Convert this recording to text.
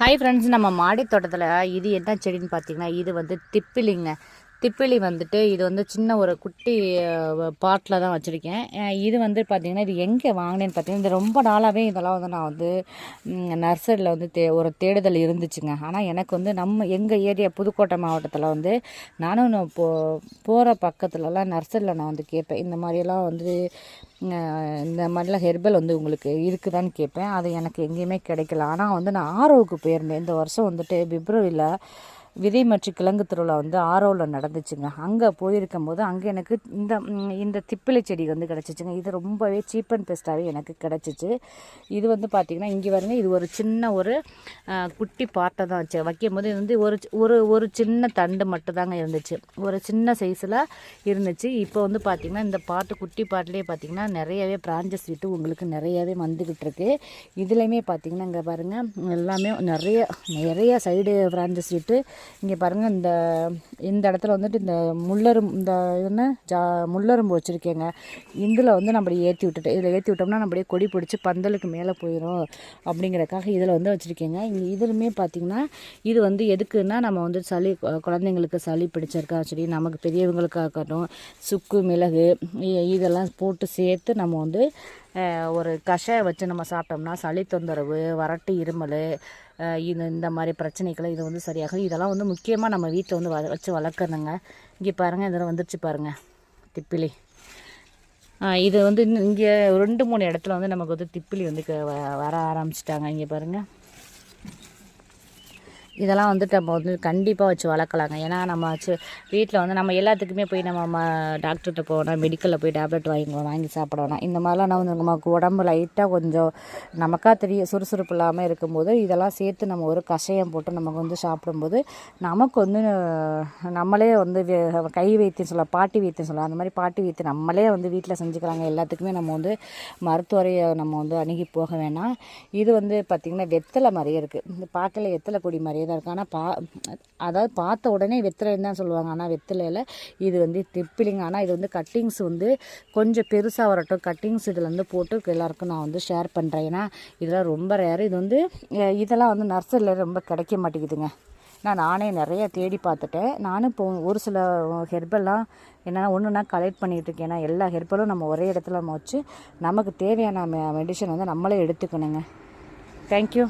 Hi friends நம்ம மாடி தோட்டத்தில் இது என்ன செடின்னு பார்த்தீங்கன்னா இது வந்து திப்பிலிங்க. திப்பிலி வந்துட்டு இது வந்து சின்ன ஒரு குட்டி பாட்டில் தான் வச்சுருக்கேன். இது வந்து பார்த்திங்கன்னா இது எங்கே வாங்கினேன்னு பார்த்தீங்கன்னா இது ரொம்ப நாளாகவே இதெல்லாம் வந்து நான் வந்து நர்சரியில் வந்து தே ஒரு தேடுதல் இருந்துச்சுங்க. ஆனால் எனக்கு வந்து நம்ம எங்கள் ஏரியா புதுக்கோட்டை மாவட்டத்தில் வந்து நானும் நான் போ போகிற பக்கத்துலலாம் நர்சரியில் நான் வந்து கேட்பேன். இந்த மாதிரியெல்லாம் வந்து இந்த மாதிரிலாம் ஹெர்பல் வந்து உங்களுக்கு இருக்குதான்னு கேட்பேன். அது எனக்கு எங்கேயுமே கிடைக்கல. ஆனால் வந்து நான் ஆரோவுக்கு போயிருந்தேன். இந்த வருஷம் வந்துட்டு பிப்ரவரியில் விதை மற்றும் கிழங்கு திருவிழா வந்து ஆரோவில் நடந்துச்சுங்க. அங்கே போயிருக்கும் போது அங்கே எனக்கு இந்த இந்த திப்பிலை செடி வந்து கிடச்சிச்சுங்க. இது ரொம்பவே சீப் அண்ட் பெஸ்ட்டாகவே எனக்கு கிடச்சிச்சு. இது வந்து பார்த்திங்கன்னா இங்கே வருங்க. இது ஒரு சின்ன ஒரு குட்டி பாட்டை தான் வச்சு வைக்கும் போது இது வந்து ஒரு ஒரு ஒரு சின்ன தண்டு மட்டும் தாங்க இருந்துச்சு. ஒரு சின்ன சைஸில் இருந்துச்சு. இப்போ வந்து பார்த்திங்கன்னா இந்த பாட்டு குட்டி பாட்டிலே பார்த்திங்கன்னா நிறையவே பிரான்ச்சஸ் விட்டு உங்களுக்கு நிறையவே வந்துக்கிட்டு இருக்கு இதுலேயுமே பார்த்திங்கன்னா இங்கே பாருங்கள் எல்லாமே நிறைய நிறைய சைடு பிரான்ச்சஸ் விட்டு இங்கே பாருங்கள் இந்த இந்த இடத்துல வந்துட்டு இந்த முள்ளரும் இந்த என்ன? ஜா முள்ளரும்பு வச்சுருக்கேங்க. இதில் வந்து நம்ம ஏற்றி விட்டுட்டு இதில் ஏற்றி விட்டோம்னா நம்மளே கொடி பிடிச்சி பந்தலுக்கு மேலே போயிடும் அப்படிங்கிறக்காக இதில் வந்து வச்சுருக்கேங்க. இங்கே இதுலுமே பார்த்திங்கன்னா இது வந்து எதுக்குன்னா நம்ம வந்து சளி குழந்தைங்களுக்கு சளி பிடிச்சிருக்கா சரி நமக்கு பெரியவங்களுக்காகட்டும் சுக்கு மிளகு இதெல்லாம் போட்டு சேர்த்து நம்ம வந்து ஒரு கஷாயம் வச்சு நம்ம சாப்பிட்டோம்னா சளி தொந்தரவு வறட்டு இருமல் இது இந்த மாதிரி பிரச்சனைகளை இது வந்து சரியாகும். இதெல்லாம் வந்து முக்கியமாக நம்ம வீட்டில் வந்து வ வச்சு வளர்க்குறதுங்க இங்கே பாருங்கள் இதெல்லாம் வந்துருச்சு பாருங்கள் திப்பிலி. இது வந்து இங்கே ரெண்டு மூணு இடத்துல வந்து நமக்கு வந்து திப்பிலி வந்து வர ஆரம்பிச்சிட்டாங்க. இங்கே பாருங்கள் இதெல்லாம் வந்துட்டு நம்ம வந்து கண்டிப்பாக வச்சு வளர்க்கலாங்க. ஏன்னா நம்ம வச்சு வீட்டில் வந்து நம்ம எல்லாத்துக்குமே போய் நம்ம டாக்டர்கிட்ட போகணும் மெடிக்கலில் போய் டேப்லெட் வாங்கி வாங்கி சாப்பிடணும். இந்த மாதிரிலாம் நான் வந்து நமக்கு உடம்பு லைட்டாக கொஞ்சம் நமக்காக தெரிய சுறுசுறுப்பு இல்லாமல் இருக்கும்போது இதெல்லாம் சேர்த்து நம்ம ஒரு கஷாயம் போட்டு நமக்கு வந்து சாப்பிடும்போது நமக்கு வந்து நம்மளே வந்து கை வைத்தியம் சொல்லலாம் பாட்டி வைத்தியம் சொல்லலாம். அந்த மாதிரி பாட்டி வைத்தியம் நம்மளே வந்து வீட்டில் செஞ்சுக்கிறாங்க எல்லாத்துக்குமே நம்ம வந்து மருத்துவரையை நம்ம வந்து அணுகி போக வேணாம். இது வந்து பார்த்திங்கன்னா வெத்தலை மாதிரியே இருக்குது இந்த பாட்டில் வெத்தலை கொடி மாதிரியே தான் இருக்குது ஆனால் பா அதாவது பார்த்த உடனே வெத்தலைன்னு தான் சொல்லுவாங்க. ஆனால் வெத்தலையில் இது வந்து திப்பிலிங்க ஆனால் இது வந்து கட்டிங்ஸ் வந்து கொஞ்சம் பெருசாக வரட்டும். கட்டிங்ஸ் இதில் வந்து போட்டு எல்லாருக்கும் நான் வந்து ஷேர் பண்ணுறேன் ஏன்னா இதெல்லாம் ரொம்ப ரேர் இது வந்து இதெல்லாம் வந்து நர்சரியில் ரொம்ப கிடைக்க மாட்டேங்குதுங்க. நான் நானே நிறைய தேடி பார்த்துட்டேன். நானும் இப்போ ஒரு சில ஹெர்பெல்லாம் என்னென்னா ஒன்று நான் கலெக்ட் பண்ணிகிட்டு இருக்கேன். ஏன்னா எல்லா ஹெர்பலும் நம்ம ஒரே இடத்துல நம்ம வச்சு நமக்கு தேவையான மெடிசன் வந்து நம்மளே எடுத்துக்கணுங்க. தேங்க்யூ